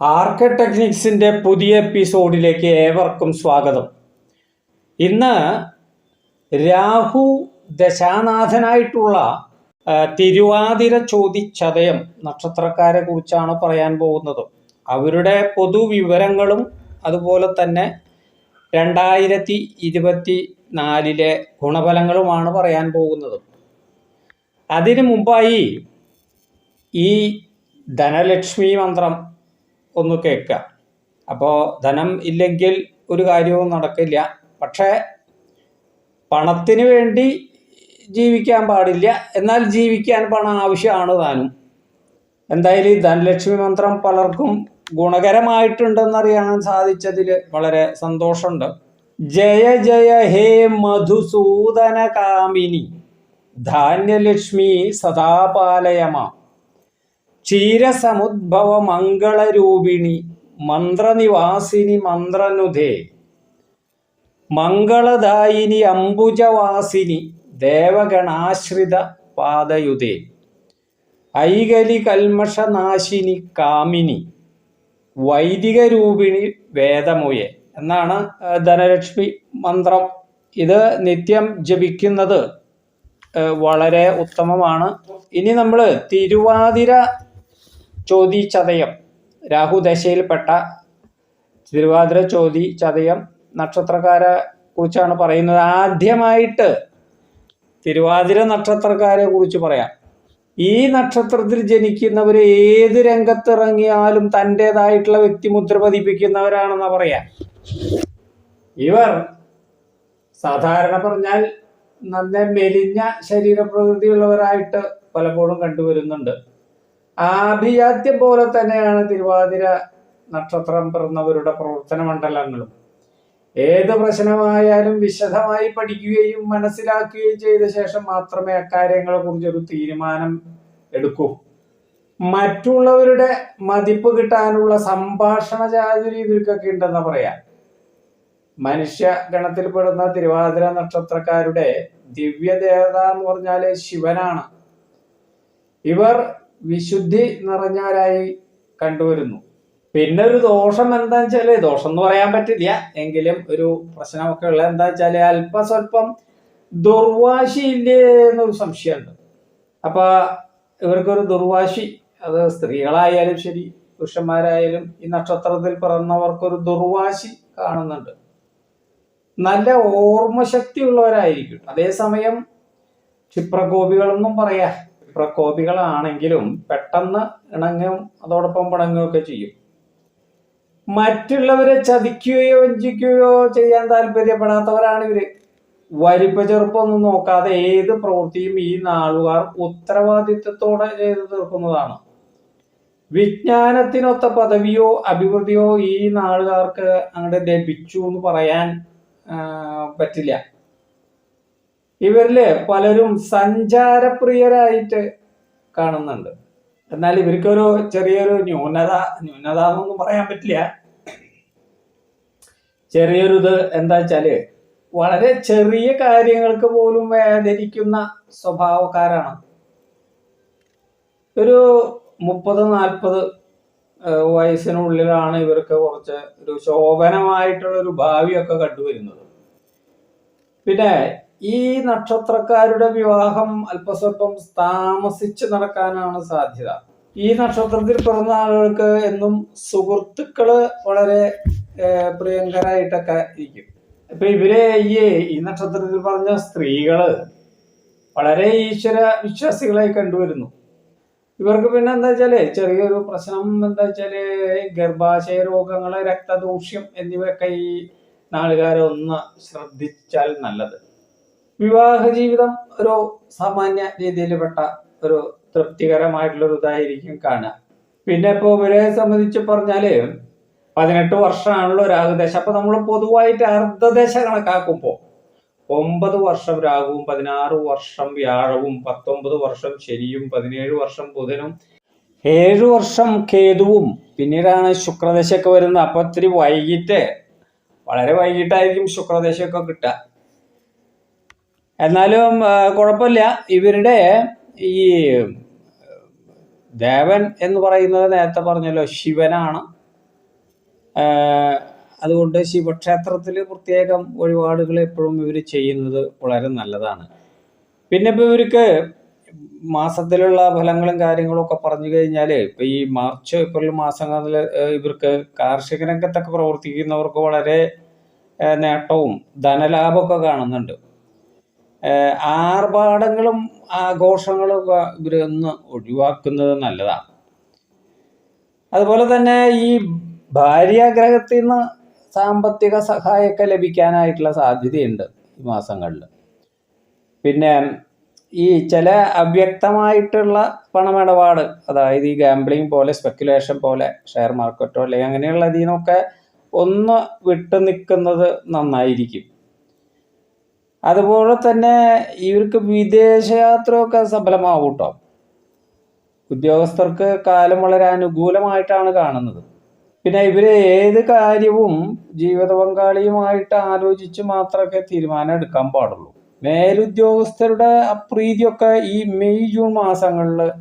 ആർക്ക് ടെക്നിക്സിന്റെ പുതിയ എപ്പിസോഡിലേക്ക് ഏവർക്കും സ്വാഗതം. ഇന്ന് രാഹു ദശാനാഥനായിട്ടുള്ള തിരുവാതിര തിരുവാതിര ചോദിച്ചതയം നക്ഷത്രക്കാരെ കുറിച്ചാണ് പറയാൻ പോകുന്നത്. അവരുടെ പൊതുവിവരങ്ങളും അതുപോലെ തന്നെ രണ്ടായിരത്തി ഇരുപത്തി നാലിലെ ഗുണഫലങ്ങളുമാണ് പറയാൻ പോകുന്നത്. അതിനു മുമ്പായി ഈ ധനലക്ഷ്മി മന്ത്രം ഒന്ന് കേൾക്കുക. അപ്പോൾ ധനം ഇല്ലെങ്കിൽ ഒരു കാര്യവും നടക്കില്ല. പക്ഷേ പണത്തിന് വേണ്ടി ജീവിക്കാൻ പാടില്ല. എന്നാൽ ജീവിക്കാൻ പണം ആവശ്യമാണ് താനും. എന്തായാലും ഈ ധനലക്ഷ്മി മന്ത്രം പലർക്കും ഗുണകരമായിട്ടുണ്ടെന്നറിയാൻ സാധിച്ചതിൽ വളരെ സന്തോഷമുണ്ട്. ജയ ജയ ഹേ മധുസൂദന കാമിനി ധാന്യലക്ഷ്മി സദാപാലയമ. ക്ഷീരസമുദ്ഭവ മംഗളരൂപിണി മന്ത്രനിവാസിനി മന്ത്രനുധേ. മംഗളദായിനി അംബുജവാസിനി ദേവഗണാശ്രിത പാദയുധേ ഐകലി കൽമഷനാശിനി കാമിനി വൈദിക രൂപിണി വേദമുയെ. എന്നാണ് ധനലക്ഷ്മി മന്ത്രം. ഇത് നിത്യം ജപിക്കുന്നത് വളരെ ഉത്തമമാണ്. ഇനി നമ്മൾ തിരുവാതിര ചോതി ചതയം രാഹുദശയിൽപ്പെട്ട തിരുവാതിര ചോതി ചതയം നക്ഷത്രക്കാരെ കുറിച്ചാണ് പറയുന്നത്. ആദ്യമായിട്ട് തിരുവാതിര നക്ഷത്രക്കാരെ കുറിച്ച് പറയാം. ഈ നക്ഷത്രത്തിൽ ജനിക്കുന്നവർ ഏത് രംഗത്തിറങ്ങിയാലും തന്റെതായിട്ടുള്ള വ്യക്തിമുദ്ര പതിപ്പിക്കുന്നവരാണെന്ന് പറയാം. ഇവർ സാധാരണ പറഞ്ഞാൽ നന്നെ മെലിഞ്ഞ ശരീരപ്രകൃതിയുള്ളവരായിട്ട് പലപ്പോഴും കണ്ടുവരുന്നുണ്ട്. ആഭിജാത്യം പോലെ തന്നെയാണ് തിരുവാതിര നക്ഷത്രം പിറന്നവരുടെ പ്രവർത്തന മണ്ഡലങ്ങളും ഏത് പ്രശ്നമായാലും വിശദമായി പഠിക്കുകയും മനസ്സിലാക്കുകയും ചെയ്ത ശേഷം മാത്രമേ അക്കാര്യങ്ങളെ കുറിച്ചൊരു തീരുമാനം എടുക്കൂ. മറ്റുള്ളവരുടെ മതിപ്പ് കിട്ടാനുള്ള സംഭാഷണ ചാതുരി ഇവർക്കൊക്കെ ഉണ്ടെന്ന് പറയാം. മനുഷ്യ ഗണത്തിൽപ്പെടുന്ന തിരുവാതിര നക്ഷത്രക്കാരുടെ ദിവ്യദേവത എന്ന് പറഞ്ഞാൽ ശിവനാണ്. ഇവർ വിശുദ്ധി നിറഞ്ഞവരായി കണ്ടുവരുന്നു. പിന്നെ ഒരു ദോഷം എന്താ വെച്ചാൽ ദോഷം എന്ന് പറയാൻ പറ്റില്ല. എങ്കിലും ഒരു പ്രശ്നമൊക്കെ ഉള്ളത് എന്താ വെച്ചാൽ അല്പസ്വല്പം ദുർവാശി ഇല്ലേ എന്നൊരു സംശയമുണ്ട്. അപ്പൊ ഇവർക്കൊരു ദുർവാശി അത് സ്ത്രീകളായാലും ശരി പുരുഷന്മാരായാലും ഈ നക്ഷത്രത്തിൽ പിറന്നവർക്കൊരു ദുർവാശി കാണുന്നുണ്ട്. നല്ല ഓർമ്മശക്തി ഉള്ളവരായിരിക്കും അതേസമയം ക്ഷിപ്രകോപികളെന്നും പറയാ. ക്ഷിപ്രകോപികളാണെങ്കിലും പെട്ടെന്ന് ഇണങ്ങും അതോടൊപ്പം പിണങ്ങുകയൊക്കെ ചെയ്യും. മറ്റുള്ളവരെ ചതിക്കുകയോ വഞ്ചിക്കുകയോ ചെയ്യാൻ താല്പര്യപ്പെടാത്തവരാണ് ഇവർ. വലിപ്പ ചെറുപ്പമൊന്നും നോക്കാതെ ഏത് പ്രവൃത്തിയും ഈ നാളുകാർ ഉത്തരവാദിത്വത്തോടെ ചെയ്തു തീർക്കുന്നതാണ്. വിജ്ഞാനത്തിനൊത്ത പദവിയോ അഭിവൃദ്ധിയോ ഈ നാളുകാർക്ക് അങ്ങോട്ട് ലഭിച്ചു എന്ന് പറയാൻ പറ്റില്ല. ഇവരിൽ പലരും സഞ്ചാരപ്രിയരായിട്ട് കാണുന്നുണ്ട്. എന്നാൽ ഇവർക്കൊരു ചെറിയൊരു ന്യൂനത ന്യൂനത എന്നൊന്നും പറയാൻ പറ്റില്ല. ചെറിയൊരു ഇത് എന്താ വെച്ചാൽ വളരെ ചെറിയ കാര്യങ്ങൾക്ക് പോലും വേദനിക്കുന്ന സ്വഭാവക്കാരാണ്. ഒരു മുപ്പത് നാൽപ്പത് വയസ്സിനുള്ളിലാണ് ഇവർക്ക് കുറച്ച് ഒരു ശോഭനമായിട്ടുള്ള ഒരു ഭാവിയൊക്കെ കണ്ടുവരുന്നത്. പിന്നെ ഈ നക്ഷത്രക്കാരുടെ വിവാഹം അല്പസ്വല്പം താമസിച്ച് നടക്കാനാണ് സാധ്യത. ഈ നക്ഷത്രത്തിൽ പിറന്ന ആളുകൾക്ക് എന്നും സുഹൃത്തുക്കൾ വളരെ പ്രിയങ്കരായിട്ടൊക്കെ ഇരിക്കും. ഇപ്പൊ ഇവരെ ഈ ഈ നക്ഷത്രത്തിൽ പറഞ്ഞ സ്ത്രീകൾ വളരെ ഈശ്വര വിശ്വാസികളായി കണ്ടുവരുന്നു. ഇവർക്ക് പിന്നെ എന്താ വെച്ചാൽ ചെറിയൊരു പ്രശ്നം എന്താ വെച്ചാൽ ഗർഭാശയ രോഗങ്ങൾ രക്തദൂഷ്യം എന്നിവയൊക്കെ ഈ നാളുകാരെ ഒന്ന് ശ്രദ്ധിച്ചാൽ നല്ലത്. വിവാഹ ജീവിതം ഒരു സാമാന്യ രീതിയിൽപ്പെട്ട ഒരു തൃപ്തികരമായിട്ടുള്ള ഒരു ഇതായിരിക്കും കാണുക. പിന്നെ ഇപ്പോൾ ഇവരെ സംബന്ധിച്ച് പറഞ്ഞാൽ പതിനെട്ട് വർഷമാണല്ലോ രാഹുദശ. അപ്പൊ നമ്മൾ പൊതുവായിട്ട് അർദ്ധദശ കണക്കാക്കുമ്പോൾ ഒമ്പത് വർഷം രാഹുവും പതിനാറ് വർഷം വ്യാഴവും പത്തൊമ്പത് വർഷം ശനിയും പതിനേഴ് വർഷം ബുധനും ഏഴു വർഷം കേതുവും പിന്നീടാണ് ശുക്രദശയൊക്കെ വരുന്നത്. അപ്പൊ ഇത്തിരി വൈകിട്ട് വളരെ വൈകിട്ടായിരിക്കും ശുക്രദശയൊക്കെ കിട്ടുക. എന്നാലും കുഴപ്പമില്ല. ഇവരുടെ ഈ ദേവൻ എന്ന് പറയുന്നത് നേരത്തെ പറഞ്ഞല്ലോ ശിവനാണ്. അതുകൊണ്ട് ശിവക്ഷേത്രത്തിൽ പ്രത്യേകം വഴിപാടുകൾ എപ്പോഴും ഇവർ ചെയ്യുന്നത് വളരെ നല്ലതാണ്. പിന്നെ ഇപ്പോൾ ഇവർക്ക് മാസത്തിലുള്ള ഫലങ്ങളും കാര്യങ്ങളും ഒക്കെ പറഞ്ഞു കഴിഞ്ഞാൽ ഇപ്പം ഈ മാർച്ച് ഏപ്രിൽ മാസങ്ങളിൽ ഇവർക്ക് കാർഷിക രംഗത്തൊക്കെ പ്രവർത്തിക്കുന്നവർക്ക് വളരെ നേട്ടവും ധനലാഭമൊക്കെ കാണുന്നുണ്ട്. ആർഭാടങ്ങളും ആഘോഷങ്ങളും ഇവരൊന്ന് ഒഴിവാക്കുന്നത് നല്ലതാണ് അതുപോലെ തന്നെ ഈ ഭാര്യാഗ്രഹത്തിൽ നിന്ന് സാമ്പത്തിക സഹായമൊക്കെ ലഭിക്കാനായിട്ടുള്ള സാധ്യതയുണ്ട് ഈ മാസങ്ങളിൽ. പിന്നെ ഈ ചില അവ്യക്തമായിട്ടുള്ള പണമിടപാട് അതായത് ഈ ഗാംബ്ലിംഗ് പോലെ സ്പെക്കുലേഷൻ പോലെ ഷെയർ മാർക്കറ്റോ അല്ലെങ്കിൽ അങ്ങനെയുള്ള നിന്നൊക്കെ ഒന്ന് വിട്ടു നിൽക്കുന്നത് നന്നായിരിക്കും. അതുപോലെ തന്നെ ഇവർക്ക് വിദേശയാത്രയൊക്കെ സഫലമാവും കേട്ടോ. ഉദ്യോഗസ്ഥർക്ക് കാലം വളരെ അനുകൂലമായിട്ടാണ് കാണുന്നത്. പിന്നെ ഇവർ ഏത് കാര്യവും ജീവിത പങ്കാളിയുമായിട്ട് ആലോചിച്ച് മാത്രമേ തീരുമാനം എടുക്കാൻ പാടുള്ളൂ. മേലുദ്യോഗസ്ഥരുടെ അപ്രീതിയൊക്കെ ഈ മെയ് ജൂൺ മാസങ്ങളിൽ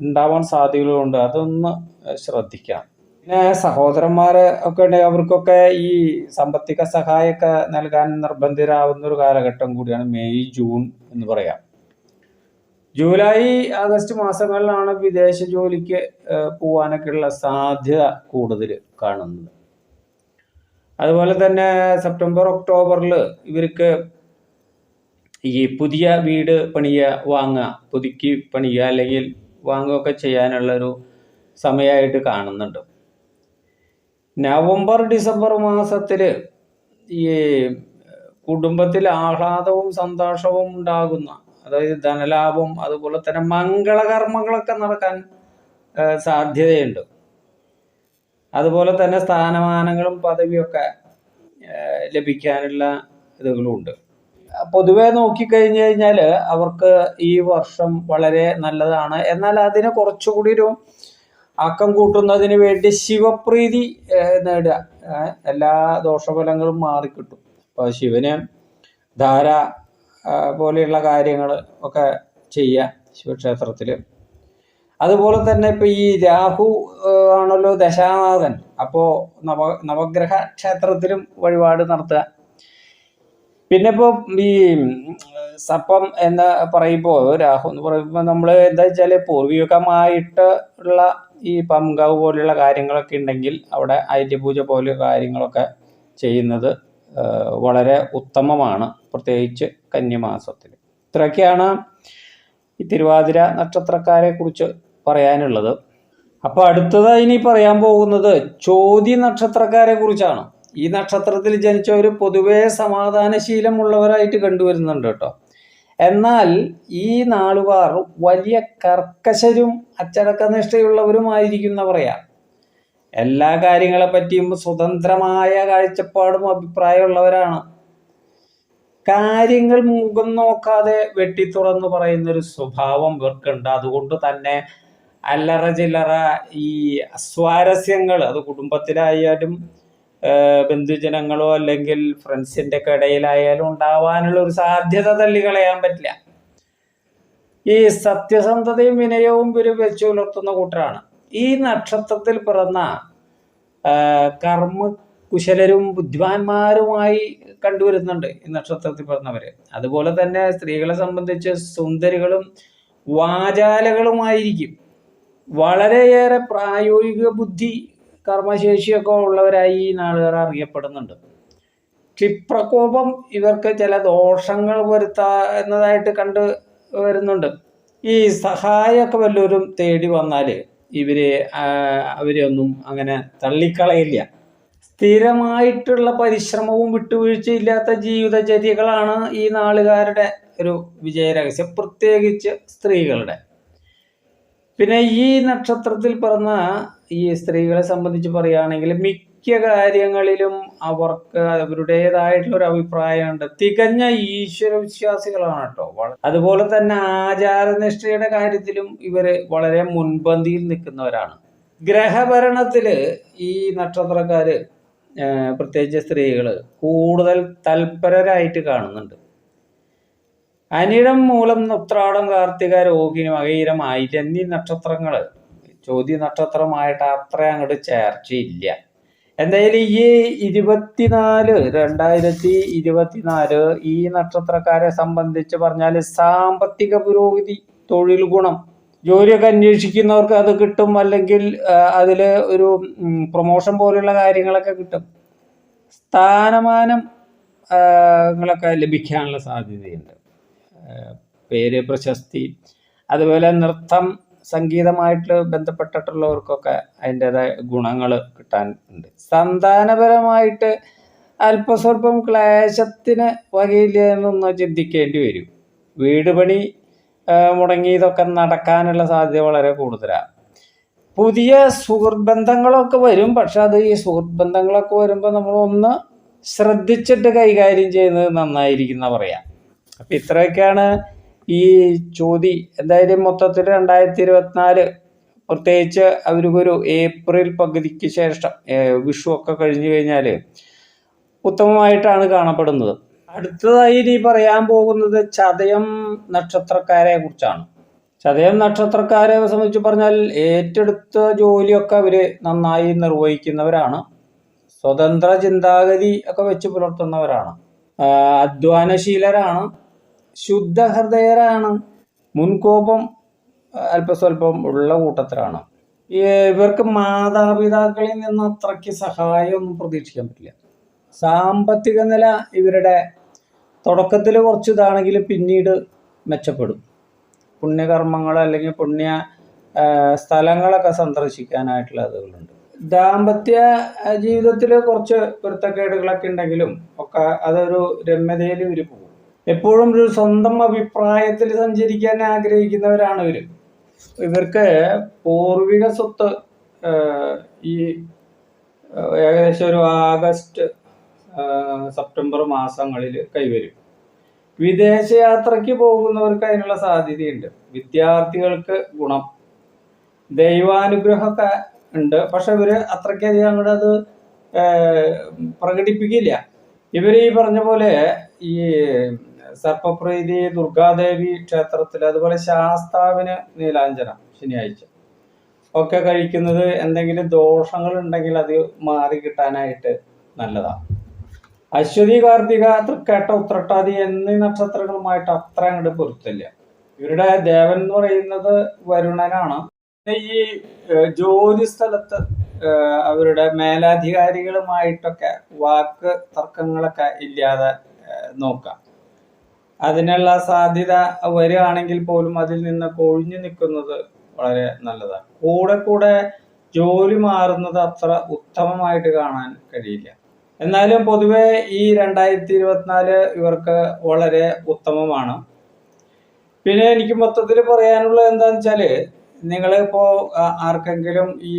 ഉണ്ടാവാൻ സാധ്യതകളുണ്ട്. അതൊന്ന് ശ്രദ്ധിക്കാം. പിന്നെ സഹോദരന്മാരെ ഒക്കെ ഉണ്ടെങ്കിൽ അവർക്കൊക്കെ ഈ സാമ്പത്തിക സഹായമൊക്കെ നൽകാൻ നിർബന്ധിതരാവുന്ന ഒരു കാലഘട്ടം കൂടിയാണ് മെയ് ജൂൺ എന്ന് പറയാം. ജൂലൈ ആഗസ്റ്റ് മാസങ്ങളിലാണ് വിദേശ ജോലിക്ക് പോവാനൊക്കെ ഉള്ള സാധ്യത കൂടുതൽ കാണുന്നത്. അതുപോലെ തന്നെ സെപ്റ്റംബർ ഒക്ടോബറിൽ ഇവർക്ക് ഈ പുതിയ വീട് പണിയ വാങ്ങുക പുതുക്കി പണിയുക അല്ലെങ്കിൽ വാങ്ങുകയൊക്കെ ചെയ്യാനുള്ള ഒരു സമയമായിട്ട് കാണുന്നുണ്ട്. നവംബർ ഡിസംബർ മാസത്തിൽ ഈ കുടുംബത്തിൽ ആഹ്ലാദവും സന്തോഷവും ഉണ്ടാകുന്ന അതായത് ധനലാഭം അതുപോലെ തന്നെ മംഗളകർമ്മങ്ങളൊക്കെ നടക്കാൻ സാധ്യതയുണ്ട്. അതുപോലെ തന്നെ സ്ഥാനമാനങ്ങളും പദവിയൊക്കെ ലഭിക്കാനുള്ള ഇതുകളുണ്ട്. പൊതുവെ നോക്കിക്കഴിഞ്ഞു കഴിഞ്ഞാൽ അവർക്ക് ഈ വർഷം വളരെ നല്ലതാണ്. എന്നാൽ അതിന് കുറച്ചുകൂടി ഒരു ആക്കം കൂട്ടുന്നതിന് വേണ്ടി ശിവപ്രീതി നേടുക. എല്ലാ ദോഷഫലങ്ങളും മാറിക്കിട്ടും. അപ്പോൾ ശിവന് ധാര പോലെയുള്ള കാര്യങ്ങൾ ഒക്കെ ചെയ്യുക ശിവക്ഷേത്രത്തിൽ അതുപോലെ തന്നെ ഇപ്പം ഈ രാഹു ആണല്ലോ ദശാനാഥൻ. അപ്പോൾ നവ നവഗ്രഹ ക്ഷേത്രത്തിലും വഴിപാട് നടത്തുക. പിന്നെ ഇപ്പോൾ ഈ സർപ്പം എന്ന് പറയുമ്പോൾ രാഹു എന്ന് പറയുമ്പോൾ നമ്മൾ എന്താ വെച്ചാൽ പൂർവികമായിട്ട് ഉള്ള ഈ പങ്കാവ് പോലെയുള്ള കാര്യങ്ങളൊക്കെ ഉണ്ടെങ്കിൽ അവിടെ ഐര്യപൂജ പോലെയുള്ള കാര്യങ്ങളൊക്കെ ചെയ്യുന്നത് വളരെ ഉത്തമമാണ്. പ്രത്യേകിച്ച് കന്യമാസത്തിൽ ഇത്രയൊക്കെയാണ് ഈ തിരുവാതിര നക്ഷത്രക്കാരെ കുറിച്ച് പറയാനുള്ളത്. അപ്പോൾ അടുത്തതായി ഇനി പറയാൻ പോകുന്നത് ചോതി നക്ഷത്രക്കാരെ കുറിച്ചാണ്. ഈ നക്ഷത്രത്തിൽ ജനിച്ചവർ പൊതുവേ സമാധാനശീലമുള്ളവരായിട്ട് കണ്ടുവരുന്നുണ്ട് കേട്ടോ. എന്നാൽ ഈ നാളുകാർ വലിയ കർക്കശരും അച്ചടക്കനിഷ്ഠയുള്ളവരുമായിരിക്കും എന്ന് പറയാ എല്ലാ കാര്യങ്ങളെ പറ്റിയും സ്വതന്ത്രമായ കാഴ്ചപ്പാടും അഭിപ്രായമുള്ളവരാണ്. കാര്യങ്ങൾ മുഖം നോക്കാതെ വെട്ടി പറയുന്നൊരു പറയുന്ന ഒരു സ്വഭാവം ഇവർക്കുണ്ട്. അതുകൊണ്ട് തന്നെ അല്ലറ ചില്ലറ ഈ സ്വാരസ്യങ്ങൾ അത് കുടുംബത്തിലായാലും ബന്ധുജനങ്ങളോ അല്ലെങ്കിൽ ഫ്രണ്ട്സിന്റെ ഒക്കെ ഇടയിലായാലും ഉണ്ടാവാനുള്ള ഒരു സാധ്യത തള്ളികളയാൻ പറ്റില്ല. ഈ സത്യസന്ധതയും വിനയവും ഇവർ വെച്ചു പുലർത്തുന്ന കൂട്ടരാണ്. ഈ നക്ഷത്രത്തിൽ പിറന്ന കർമ്മ കുശലരും ബുദ്ധിമാന്മാരുമായി കണ്ടുവരുന്നുണ്ട് ഈ നക്ഷത്രത്തിൽ പിറന്നവര്. അതുപോലെ തന്നെ സ്ത്രീകളെ സംബന്ധിച്ച് സുന്ദരികളും വാചാലകളുമായിരിക്കും. വളരെയേറെ പ്രായോഗിക ബുദ്ധി കർമ്മശേഷിയൊക്കെ ഉള്ളവരായി ഈ നാളുകാർ അറിയപ്പെടുന്നുണ്ട്. ക്ഷിപ്രകോപം ഇവർക്ക് ചില ദോഷങ്ങൾ വരുത്തുന്നതായിട്ട് കണ്ടു വരുന്നുണ്ട്. ഈ സഹായമൊക്കെ വല്ലവരും തേടി വന്നാൽ ഇവരെ അവരെ ഒന്നും അങ്ങനെ തള്ളിക്കളയില്ല. സ്ഥിരമായിട്ടുള്ള പരിശ്രമവും വിട്ടുവീഴ്ചയില്ലാത്ത ജീവിതചര്യകളാണ് ഈ നാളുകാരുടെ ഒരു വിജയരഹസ്യം. പ്രത്യേകിച്ച് സ്ത്രീകളുടെ. പിന്നെ ഈ നക്ഷത്രത്തിൽ പിറന്ന ഈ സ്ത്രീകളെ സംബന്ധിച്ച് പറയുകയാണെങ്കിൽ മിക്ക കാര്യങ്ങളിലും അവർക്ക് അവരുടേതായിട്ടുള്ള ഒരു അഭിപ്രായമുണ്ട്. തികഞ്ഞ ഈശ്വര വിശ്വാസികളാണ് കേട്ടോ അതുപോലെ തന്നെ ആചാരനിഷ്ഠയുടെ കാര്യത്തിലും ഇവർ വളരെ മുൻപന്തിയിൽ നിൽക്കുന്നവരാണ്. ഗ്രഹഭരണത്തിൽ ഈ നക്ഷത്രക്കാര് പ്രത്യേകിച്ച് സ്ത്രീകൾ കൂടുതൽ തൽപരരായിട്ട് കാണുന്നുണ്ട്. അനിഴം മൂലം ഉത്രാടം കാർത്തിക രോഹിണി മകയിരം ആയിരം എന്നീ നക്ഷത്രങ്ങൾ ചോദ്യ നക്ഷത്രമായിട്ട് അത്ര അങ്ങോട്ട് ചേർച്ചയില്ല. എന്തായാലും ഈ ഇരുപത്തിനാല് രണ്ടായിരത്തി ഇരുപത്തിനാല് ഈ നക്ഷത്രക്കാരെ സംബന്ധിച്ച് പറഞ്ഞാൽ സാമ്പത്തിക പുരോഗതി തൊഴിൽ ഗുണം ജോലിയൊക്കെ അന്വേഷിക്കുന്നവർക്ക് അത് കിട്ടും. അല്ലെങ്കിൽ അതിൽ ഒരു പ്രൊമോഷൻ പോലുള്ള കാര്യങ്ങളൊക്കെ കിട്ടും. സ്ഥാനമാനം ങ്ങളൊക്കെ ലഭിക്കാനുള്ള സാധ്യതയുണ്ട്. പേര് പ്രശസ്തി. അതുപോലെ നൃത്തം സംഗീതമായിട്ട് ബന്ധപ്പെട്ടിട്ടുള്ളവർക്കൊക്കെ അതിന്റെതായ ഗുണങ്ങൾ കിട്ടാൻ ഉണ്ട്. സന്താനപരമായിട്ട് അല്പസ്വല്പം ക്ലേശത്തിന് വകയില്ല എന്നൊന്ന് ചിന്തിക്കേണ്ടി വരും. വീട് പണി മുടങ്ങിയതൊക്കെ നടക്കാനുള്ള സാധ്യത വളരെ കൂടുതലാണ് പുതിയ സുഹൃത്ത് ബന്ധങ്ങളൊക്കെ വരും പക്ഷെ അത് ഈ സുഹൃത്ത് ബന്ധങ്ങളൊക്കെ വരുമ്പോൾ നമ്മളൊന്ന് ശ്രദ്ധിച്ചിട്ട് കൈകാര്യം ചെയ്യുന്നത് നന്നായിരിക്കുന്ന പറയാം. അപ്പം ഇത്രയൊക്കെയാണ് ഈ ചോതി എന്തായാലും മൊത്തത്തിൽ രണ്ടായിരത്തി ഇരുപത്തിനാല് പ്രത്യേകിച്ച് അവർക്കൊരു ഏപ്രിൽ പകുതിക്ക് ശേഷം വിഷു ഒക്കെ കഴിഞ്ഞു കഴിഞ്ഞാൽ ഉത്തമമായിട്ടാണ് കാണപ്പെടുന്നത്. അടുത്തതായി ഇനി പറയാൻ പോകുന്നത് ചതയം നക്ഷത്രക്കാരെ കുറിച്ചാണ്. ചതയം നക്ഷത്രക്കാരെ സംബന്ധിച്ച് പറഞ്ഞാൽ ഏറ്റെടുത്ത ജോലിയൊക്കെ അവർ നന്നായി നിർവഹിക്കുന്നവരാണ്. സ്വതന്ത്ര ചിന്താഗതി ഒക്കെ വെച്ച് പുലർത്തുന്നവരാണ്. അധ്വാനശീലരാണ്. ശുദ്ധഹൃദയരാണ്. മുൻകോപം അല്പസ്വല്പം ഉള്ള കൂട്ടത്തിലാണ്. ഇവർക്ക് മാതാപിതാക്കളിൽ നിന്ന് അത്രയ്ക്ക് സഹായമൊന്നും പ്രതീക്ഷിക്കാൻ പറ്റില്ല. സാമ്പത്തിക നില ഇവരുടെ തുടക്കത്തിൽ കുറച്ച് ഇതാണെങ്കിൽ പിന്നീട് മെച്ചപ്പെടും. പുണ്യകർമ്മങ്ങൾ അല്ലെങ്കിൽ പുണ്യ സ്ഥലങ്ങളൊക്കെ സന്ദർശിക്കാനായിട്ടുള്ള അതുകളുണ്ട് ദാമ്പത്യ ജീവിതത്തിൽ കുറച്ച് പൊരുത്തക്കേടുകളൊക്കെ ഉണ്ടെങ്കിലും ഒക്കെ അതൊരു രമ്യതയിൽ ഇവർ പോകും. എപ്പോഴും ഒരു സ്വന്തം അഭിപ്രായത്തിൽ സഞ്ചരിക്കാൻ ആഗ്രഹിക്കുന്നവരാണ് ഇവർ ഇവർക്ക് പൂർവിക സ്വത്ത് ഈ ഏകദേശം ഒരു ആഗസ്റ്റ് സെപ്റ്റംബർ മാസങ്ങളിൽ കൈവരും. വിദേശയാത്രയ്ക്ക് പോകുന്നവർക്ക് അതിനുള്ള സാധ്യതയുണ്ട്. വിദ്യാർത്ഥികൾക്ക് ഗുണം. ദൈവാനുഗ്രഹമൊക്കെ ഉണ്ട്. പക്ഷെ ഇവർ അത്രയ്ക്കധികം അങ്ങോട്ട് അത് പ്രകടിപ്പിക്കില്ല. ഇവർ ഈ പറഞ്ഞ പോലെ ഈ സർപ്പപ്രീതി ദുർഗാദേവി ക്ഷേത്രത്തിൽ അതുപോലെ ശാസ്താവിന് നീലാഞ്ജനം ശനിയാഴ്ച. ഒക്കെ കഴിക്കുന്നത് എന്തെങ്കിലും ദോഷങ്ങൾ ഉണ്ടെങ്കിൽ അത് മാറി കിട്ടാനായിട്ട് നല്ലതാണ് അശ്വതി കാർത്തിക തൃക്കേട്ട ഉത്രട്ടാതി എന്നീ നക്ഷത്രങ്ങളുമായിട്ട് അത്ര അങ്ങോട്ട് പൊരുത്തില്ല ഇവരുടെ ദേവൻ എന്ന് പറയുന്നത് വരുണനാണ്. ഈ ജോലി സ്ഥലത്ത് അവരുടെ മേലാധികാരികളുമായിട്ടൊക്കെ വാക്ക് തർക്കങ്ങളൊക്കെ ഇല്ലാതെ നോക്കാം. അതിനുള്ള സാധ്യത വരികയാണെങ്കിൽ പോലും അതിൽ നിന്ന് കൊഴിഞ്ഞു നിൽക്കുന്നത് വളരെ നല്ലതാണ്. കൂടെ കൂടെ ജോലി മാറുന്നത് അത്ര ഉത്തമമായിട്ട് കാണാൻ കഴിയില്ല. എന്നാലും പൊതുവെ ഈ രണ്ടായിരത്തി ഇരുപത്തിനാല് ഇവർക്ക് വളരെ ഉത്തമമാണ്. പിന്നെ എനിക്ക് മൊത്തത്തിൽ പറയാനുള്ളത് എന്താന്ന് വെച്ചാൽ നിങ്ങളിപ്പോ ആർക്കെങ്കിലും ഈ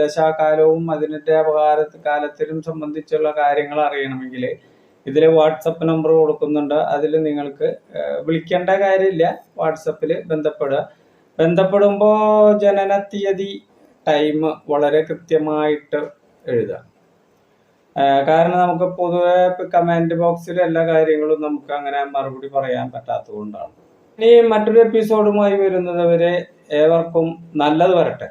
ദശാകാലവും അതിന്റെ അപകാര കാലത്തിലും സംബന്ധിച്ചുള്ള കാര്യങ്ങൾ അറിയണമെങ്കിൽ ഇതിൽ വാട്സപ്പ് നമ്പർ കൊടുക്കുന്നുണ്ട്. അതിൽ നിങ്ങൾക്ക് വിളിക്കേണ്ട കാര്യമില്ല. വാട്സപ്പിൽ ബന്ധപ്പെടുക. ബന്ധപ്പെടുമ്പോൾ ജനന തീയതി ടൈം വളരെ കൃത്യമായിട്ട് എഴുതുക. കാരണം നമുക്ക് പൊതുവെ കമന്റ് ബോക്സിൽ എല്ലാ കാര്യങ്ങളും നമുക്ക് അങ്ങനെ മറുപടി പറയാൻ പറ്റാത്തതുകൊണ്ടാണ്. ഇനി മറ്റൊരു എപ്പിസോഡുമായി വരുന്നത് വരെ ഏവർക്കും നല്ലത് വരട്ടെ.